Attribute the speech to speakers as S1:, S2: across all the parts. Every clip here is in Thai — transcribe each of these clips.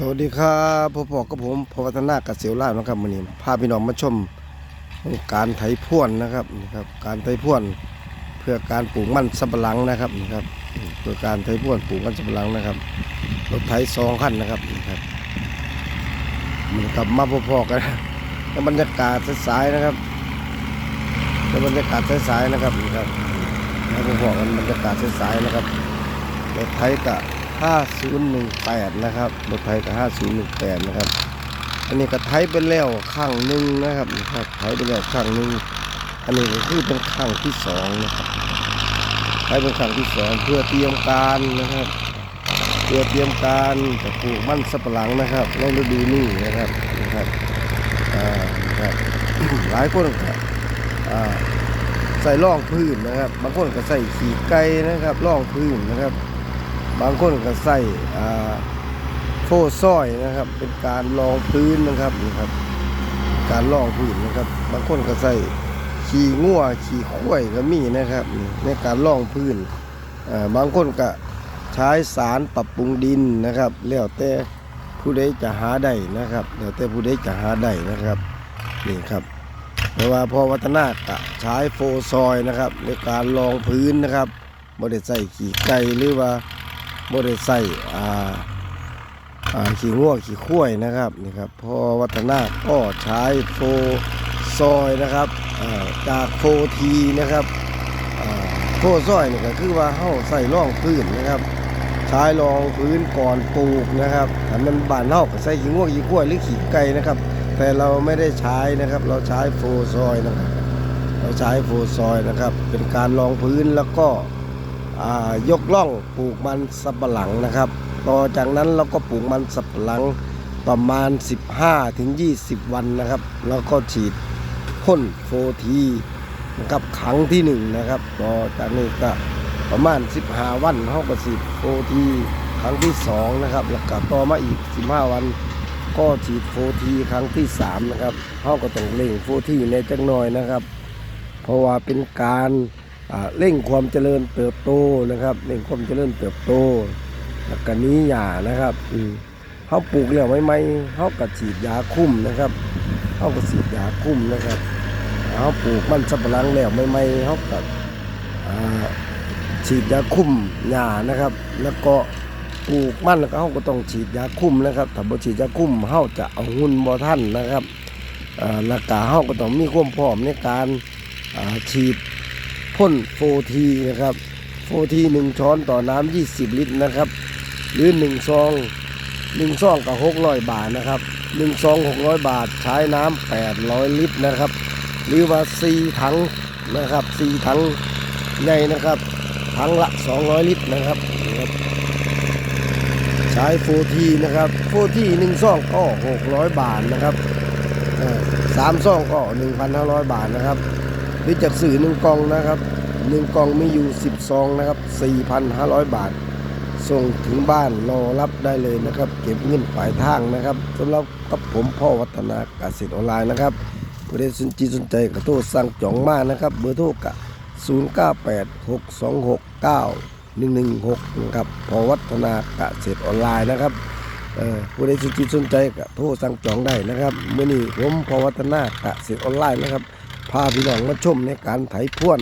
S1: สวัสดีครับพ่อพ่อกับผมพวัฒนากัสเกษตรลานะครับวันนี้พาพี่น้องมาชมการไถพ่วนนะครับนี่ครับ การไถพ่วนเพื่อการปลูกมันสำปะหลังนะครับนี่ครับเพื่อการไถพ่วนปลูกมันสำปะหลังนะครับรถไถสองคันนะครับนี่ครับมันกลับมาพ่อๆกันแล้วบรรยากาศสายๆนะครับแล้วบรรยากาศสายๆนะครับนี่ครับแล้วพ่อกันบรรยากาศสายๆนะครับรถไถกับ 5018 นะครับรถไทยกับ5018 นะครับ อันนี้ก็ไทยไปแล้วข้างหนึ่งนะครับนะครับไทยไปแล้วข้างหนึ่งอันนี้ก็คือเป็นข้างที่สองนะครับไทยเป็นข้างที่สองเพื่อเตรียมการนะครับ เพื่อเตรียมการจะปลูกมันสับปะหลังนะครับในฤดูนี้นะครับนะครับอ่านะครับหลายคนก็อ่าใส่ร่องพื้นนะครับ บางคนก็ใส่ขีไก่นะครับร่องพื้นนะครับ บางคนก็ใส่โฟซอยนะครับ เป็นการรองพื้นนะครับนี่ครับ การรองพื้นนะครับ บางคนก็ใส่ขี่งัวขี่ข้วยก็มีนะครับ ในการรองพื้นบางคนก็ใช้สารปรับปรุงดินนะครับ แล้วแต่ผู้ใดจะหาได้นะครับแล้วแต่ผู้ใดจะหาได้นะครับนี่ครับไม่ว่าพอวัฒนากะใช้โฟซอยนะครับ ในการรองพื้นนะครับบ่ได้ใส่ขี่ไก่หรือว่า บ่ได้ใส่อ่าอ่าขี้ง่วงขี้ข้วยนะครับนี่ครับพอวัฒนาก็ใช้โฟซอยนะครับจากโฟทีนะครับโฟซอยนี่ก็คือว่าเฮาใส่ร่องพื้นนะครับใช้รองพื้นก่อนปลูกนะครับถ้ามันบานเฮาก็ใส่ขี้ง่วงขี้ข้วยหรือขี้ไก่นะครับ แต่เราไม่ได้ใช้นะครับ เราใช้โฟซอยนะครับเราใช้โฟซอยนะครับ เป็นการรองพื้นแล้วก็ ยกล่องปลูกมันสับปะหลังนะครับ ต่อจากนั้นเราก็ปลูกมันสับปะหลังประมาณ 15ถึง20 วันนะครับ แล้วก็ฉีดพ่นโฟทีนะครับครั้งที่หนึ่งนะครับ ต่อจากนี้ก็ประมาณ 15 วันเขาก็ฉีดโฟทีครั้งที่สองนะครับ แล้วก็ต่อมาอีก 15 วันก็ฉีดโฟทีครั้งที่สามนะครับเขาก็ต้องเร่งโฟทีในจังหน่อยนะครับ เพราะว่าเป็นการ เร่งความเจริญเติบโตนะครับเร่งความเจริญเติบโตแล้วก็นี้หญ้านะครับอืมเขาปลูกแล้วไม่ไม่เขาก็ฉีดยาคุ้มนะครับเขาก็ฉีดยาคุ้มนะครับเขาปลูกมันสับปะหลังแล้วไม่ไม่เขาก็อ่าฉีดยาคุ้มหญ้านะครับ แล้วก็ปลูกมันแล้วก็เขาก็ต้องฉีดยาคุ้มนะครับถ้าบ่ฉีดยาคุ้มเขาจะเอาหุ่นบ่ท่านนะครับอ่าแล้วก็เขาก็ต้องมีความพร้อมในการฉีด พ่นโฟทีนะครับโฟทีหนึ่งช้อนต่อน้ำ20 ลิตรนะครับ หรือหนึ่งซองหนึ่งซองกับ600 บาทนะครับหนึ่งซอง600 บาทใช้น้ำ800 ลิตรนะครับ หรือว่า 4 ถังนะครับ 4 ถังใหญ่นะครับถังละ 200 ลิตรนะครับนะครับใช้โฟทีนะครับโฟทีหนึ่งซองก็ 600 บาทนะครับสามซองก็ 1,500 บาทนะครับ หรือจากสื่อหนึ่งกล่องนะครับหนึ่งกล่องมีอยู่10ซองนะครับ4,500บาท ส่งถึงบ้านรอรับได้เลยนะครับ เก็บเงินปลายทางนะครับสำหรับกับผมพ่อวัฒนาเกษตรออนไลน์นะครับผู้ใดสนใจสนใจก็โทรสั่งจองมานะครับ เบอร์โทรกะ0986269116นะครับพอวัฒนาเกษตรออนไลน์นะครับเอ่อผู้ใดสนใจสนใจก็โทรสั่งจองได้นะครับเมื่อนี้ผมพอวัฒนาเกษตรออนไลน์นะครับ พาพี่น้องมาชมในการไถพ่วน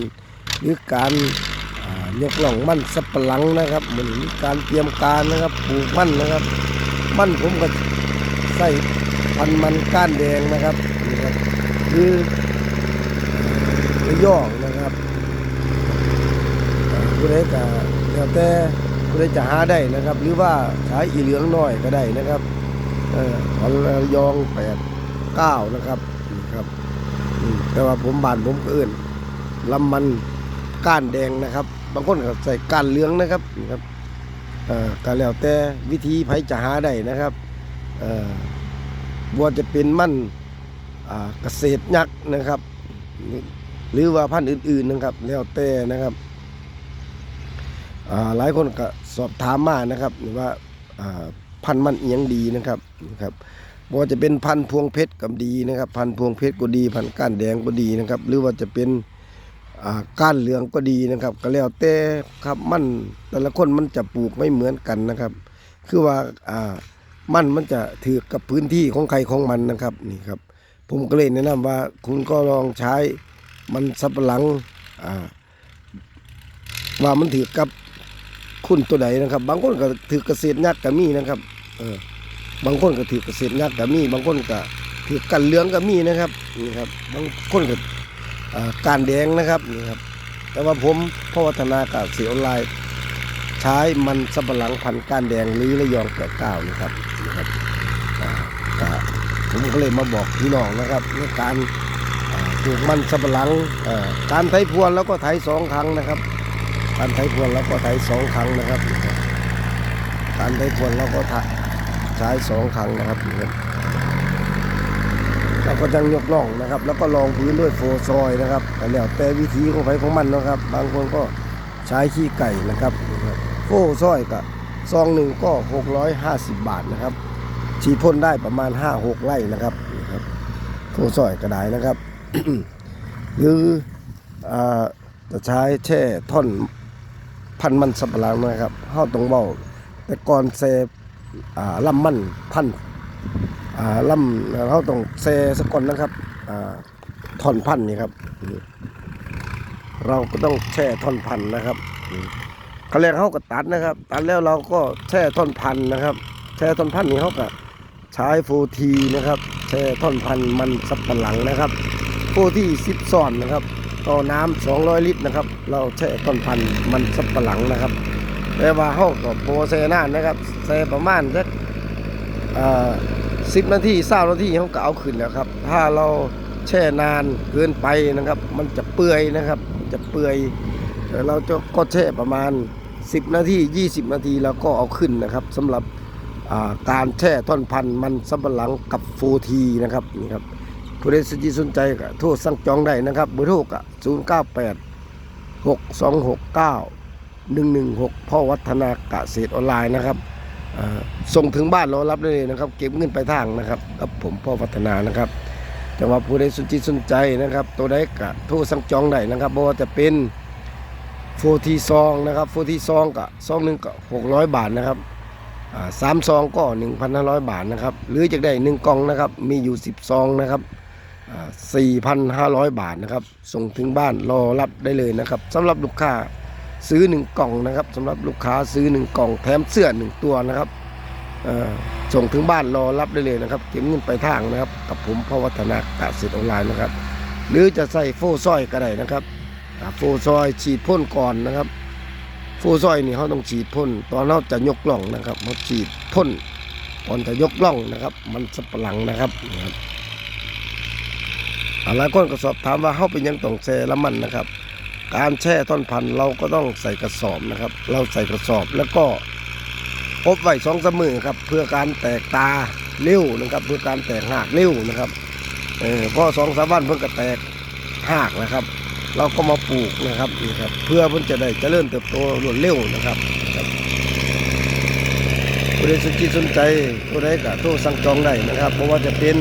S1: หรือการยกหล่องมั่นสับปะหลังนะครับเหมือนมีการเตรียมการนะครับปลูกมั่นนะครับ มั่นผมก็ใส่พันมันก้านแดงนะครับนี่ครับคือระยองนะครับผู้ใดก็แล้วแต่ผู้ใดจะหาได้นะครับ หรือว่าใช้อีเหลืองน้อยก็ได้นะครับเออพันธุ์ระยองแปดเก้านะครับ แต่ว่าผมบานผมเอื่นลำมันก้านแดงนะครับ บางคนก็ใส่ก้านเหลืองนะครับนี่ครับเอ่อก็แล้วแต่วิธีไผจะหาได้นะครับบัวจะเป็นมันอ่าเกษตรยักษ์นะครับ หรือว่าพันธุ์อื่นๆนะครับ แล้วแต่นะครับหลายคนก็สอบถามมานะครับว่าอ่าพันธุ์มันเอียงดีนะครับนะครับ บ่ว่าจะเป็นพันธุ์พวงเพชรก็ดีนะครับ พันธุ์พวงเพชรก็ดี พันธุ์ก้านแดงก็ดีนะครับ หรือว่าจะเป็นก้านเหลืองก็ดีนะครับ ก็แล้วแต่ครับมันแต่ละคนมันจะปลูกไม่เหมือนกันนะครับ คือว่าอ่ามันมันจะถือกับพื้นที่ของใครของมันนะครับนี่ครับ ผมก็เลยแนะนำว่าคุณก็ลองใช้มันสับปะหลังอ่าว่ามันถือกับคุณตัวใดนะครับ บางคนก็ถือเกษตรยักษ์ก็มีนะครับ เออ บางคนก็ถือเกษตรยักษ์ก็มีบางคนก็ถือกันเหลืองก็มีนะครับนี่ครับบางคนก็การแดงนะครับนี่ครับแต่ว่าผมพ่อวัฒนากับเสียออนไลน์ใช้มันสับหลังพันกานแดงหรือระยองแปดเก้านะครับนะครับผมก็เลยมาบอกพี่น้องนะครับในการปลูกมันสับหลังการไถพรวนแล้วก็ไถสองครั้งนะครับ การไถพรวนแล้วก็ไถสองครั้งนะครับ การไถพรวนแล้วก็ไถ ใช้สองครั้งนะครับแล้วก็จังยกล่องนะครับ แล้วก็รองพื้นด้วยโฟซอยนะครับแล้วแต่วิธีของใครของมันนะครับ บางคนก็ใช้ขี้ไก่นะครับโอ้ซ้อยกับซองหนึ่งก็ 650 บาทนะครับฉีดพ่นได้ประมาณ 5-6ไร่นะครับครับโอ้ซ้อยก็ได้นะครับ หรือจะใช้แช่ท่อนพันมันสับหลังนะครับเข้าตรงเบาแต่ก่อนเซ่ ล่ำมันพันธุ์อ่าลำเขาต้องเซสกอนนะครับท่อนพันนี่ครับ เราก็ต้องแช่ท่อนพันนะครับเขาเรียกเขาก็ตัดนะครับ ตัดแล้วเราก็แช่ท่อนพันนะครับ แช่ท่อนพันนี่เขาก็ใช้โฟทีนะครับแช่ท่อนพันมันสับปะหลังนะครับโฟทีสิบซ้อนนะครับต่อน้ำ200ลิตรนะครับ เราแช่ท่อนพันมันสับปะหลังนะครับ แต่ว่าเขาก็โปรแช่นานนะครับแช่ประมาณสักสิบนาทีเศร้านาทีเขาก็เอาขึ้นแล้วครับ ถ้าเราแช่นานเกินไปนะครับ มันจะเปื่อยนะครับจะเปื่อยเราจะก็แช่ประมาณ 10 นาที 20 นาทีแล้วก็เอาขึ้นนะครับสำหรับาการแช่ท่อนพันธุ์มันสำปะหลังกับโฟทีนะครับนี่ครับผู้ใดสนใจสนใจก็โทรสั่งจองได้นะครับเบอร์โทรก็098 6269 116 พ่อวัฒนากเกษตรออนไลน์นะครับส่งถึงบ้านเรารับได้เลยนะครับ เก็บเงินไปลายทางนะครับกับผมพ่อวัฒนานะครับแต่ว่าผู้ใดสนใจสนใจนะครับ ตัวใดก็โทรสั่งจองได้นะครับเพราะว่าจะเป็นโฟทีซองนะครับโฟทีซองก็ซองหนึ่งก็หกร้อยบาทนะครับสามซองก็หนึ่งพันห้าร้อยบาทนะครับ หรือจะได้หนึ่งกล่องนะครับ มีอยู่สิบซองนะครับสี่พันห้าร้อยบาทนะครับ ส่งถึงบ้านรอรับได้เลยนะครับสำหรับลูกค้า ซื้อหนึ่งกล่องนะครับสำหรับลูกค้าซื้อหนึ่งกล่องแถมเสื้อหนึ่งตัวนะครับส่งถึงบ้านรอรับได้เลยนะครับเก็บเงินไปลายทางนะครับ กับผมพ่อวัฒนากาเกษตรออนไลน์นะครับ หรือจะใส่โฟซอยก็ได้นะครับโฟซอยฉีดพ่นก่อนนะครับโฟซอยนี่เขาต้องฉีดพ่นตอนเราจะยกล่องนะครับเขาฉีดพ่นก่อนจะยกล่องนะครับ มันสับปะหลังนะครับนะครับอาหลายคนก็สอบถามว่าเขาเป็นยังต้องแช่ละมันนะครับ การแช่ท่อนพันธุ์เราก็ต้องใส่กระสอบนะครับ เราใส่กระสอบแล้วก็อบไว้สองสมือครับ เพื่อการแตกตาเร็วนะครับ เพื่อการแตกหากเร็วนะครับเออพอสองสามวันเพิ่นก็แตกหากนะครับ เราก็มาปลูกนะครับนี่ครับ เพื่อเพิ่นจะได้เจริญเติบโตรวดเร็วนะครับผู้ใดสนใจสนใจผู้ใดก็โทรสั่งจองได้นะครับเพราะว่าจะเป็น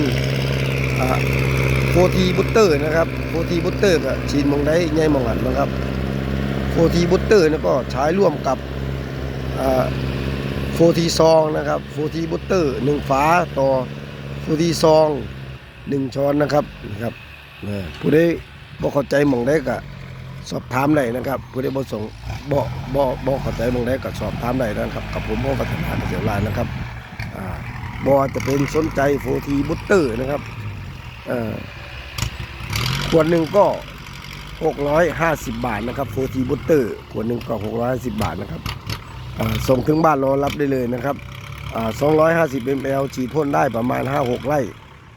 S1: โฟทีบุตเตอร์นะครับโฟทีบุตเตอร์ก็ฉีดมองได้ใหญ่หมองหันนะครับโฟทีบุตเตอร์นี่ก็ใช้ร่วมกับโฟทีซองนะครับโฟทีบุตเตอร์หนึ่งฝาต่อโฟทีซองหนึ่งช้อนนะครับนะครับผู้ใดบ่เข้าใจมองได้ก็สอบถามได้นะครับผู้ใดบ่สงบ่บ่บ่เข้าใจมองได้ก็สอบถามได้นะครับกับผมพ่อพัฒนาเกษตรลายนะครับบ่จะเป็นสนใจโฟทีบุตเตอร์นะครับเอ่อ วดหนึ่งก็ 650 บาทนะครับโฟทีบุตเตอร์ขวดหนึ่งก็ 650 บาทนะครับส่งถึงบ้านรอรับได้เลยนะครับ250 ml ฉีดพ่นได้ประมาณ 5-6 ไร่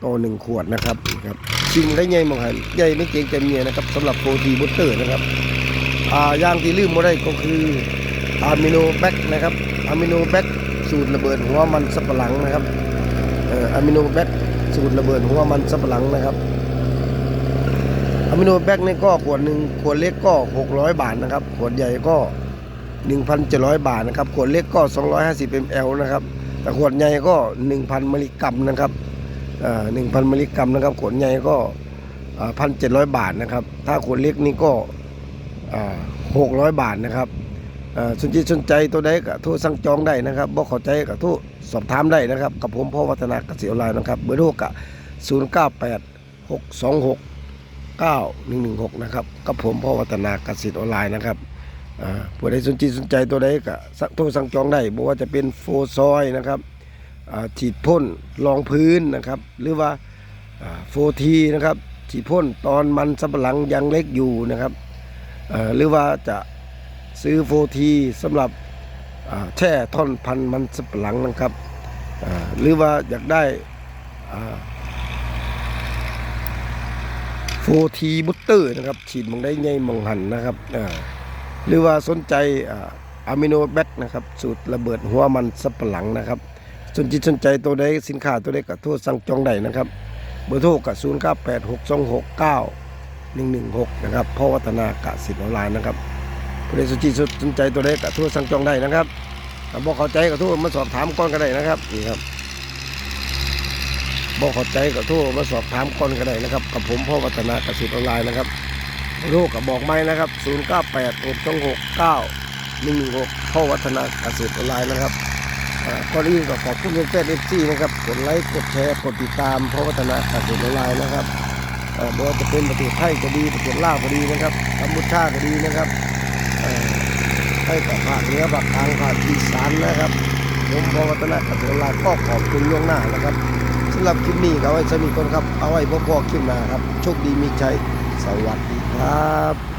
S1: ต่อ 1 ขวดนะครับนะครับชิมได้ใหญ่มองหันใหญ่ไม่เกรงใจเมียนะครับสำหรับโปรตีบุตเตอร์นะครับอย่างที่ลืมไม่ได้ก็คืออะมิโนแบคนะครับอะมิโนแบคสูตรระเบิดหัวมันสับปะหลังนะครับเอ่ออะมิโนแบคสูตรระเบิดหัวมันสับปะหลังนะครับ อะมิโนแบคนี่ก็ขวดหนึ่งขวดเล็กก็ 600 บาทนะครับ ขวดใหญ่ก็ 1,700 บาทนะครับ ขวดเล็กก็ 250 ml นะครับ แต่ขวดใหญ่ก็ 1,000มิลลิกรัมนะครับเอ่อ1,000มิลลิกรัมนะครับ ขวดใหญ่ก็อ่า1,700บาทนะครับ ถ้าขวดเล็กนี่ก็อ่า600บาทนะครับเอ่อสนใจสนใจตัวใดก็โทรสั่งจองได้นะครับบ่เข้าใจก็โทรสอบถามได้นะครับ กับผมพ่อวัฒนาเกษตรออนไลน์นะครับ เบอร์โทรก็098 626 9116 นะครับกับผมพ่อวัฒนาเกษตรออนไลน์นะครับผู้ใดสนใจสนใจตัวใดก็โทรสั่งจองได้บ่ว่าจะเป็นโฟซอยนะครับฉีดพ่นรองพื้นนะครับ หรือว่าโฟทีนะครับฉีดพ่นตอนมันสำปะหลังยังเล็กอยู่นะครับหรือว่าจะซื้อโฟทีสำหรับแช่ท่อนพันมันสับปะหลังนะครับหรือว่าอยากได้ โฟทีบุตเตอร์นะครับ ฉีดมองได้ใหญ่มองหันนะครับหรือว่าสนใจอะมิโนแบคนะครับ สูตรระเบิดหัวมันสับปะหลังนะครับสนใจสนใจตัวใดสินค้าตัวใดก็โทรสั่งจองได้นะครับ เบอร์โทรกับ0 9 8 6 2 6 9 1 1 6 นะครับพ่อวัฒนากสิทธิ์ออนไลน์นะครับผู้ใดสนใจสนใจตัวใดก็โทรสั่งจองได้นะครับถ้าบอกเข้าใจก็โทรมาสอบถามก่อนก็ได้นะครับนี่ครับ บอกข้าใจก็โทรมาสอบถามก่อนก็ได้นะครับ กับผมพ่อวัฒนาเกษตรออนไลน์นะครับโทรกับบอกไม่นะครับ0 9 8 6 2 6 9 1 1 6พ่อวัฒนาเกษตรออนไลน์นะครับก่อนอื่นก็ขอบคุณเพื่อนเอฟซีนะครับกดไลค์กดแชร์กดติดตามพ่อวัฒนาเกษตรออนไลน์นะครับอ่าไม่ว่าจะเป็นประเทศไทยก็ดีประเทศลาวก็ดีนะครับกัมพูชาก็ดีนะครับให้กับภาคเหนือภาคกลางภาคอีสานนะครับผมพอวัฒนากสิลาก็ขอบคุณล่วงหน้านะครับำหรับคลิปนี้ก็เอาไว้สมีคนครับ เอาไว้พบพอคลิปหน้าครับ โชคดีมีชัย สวัสดีครับ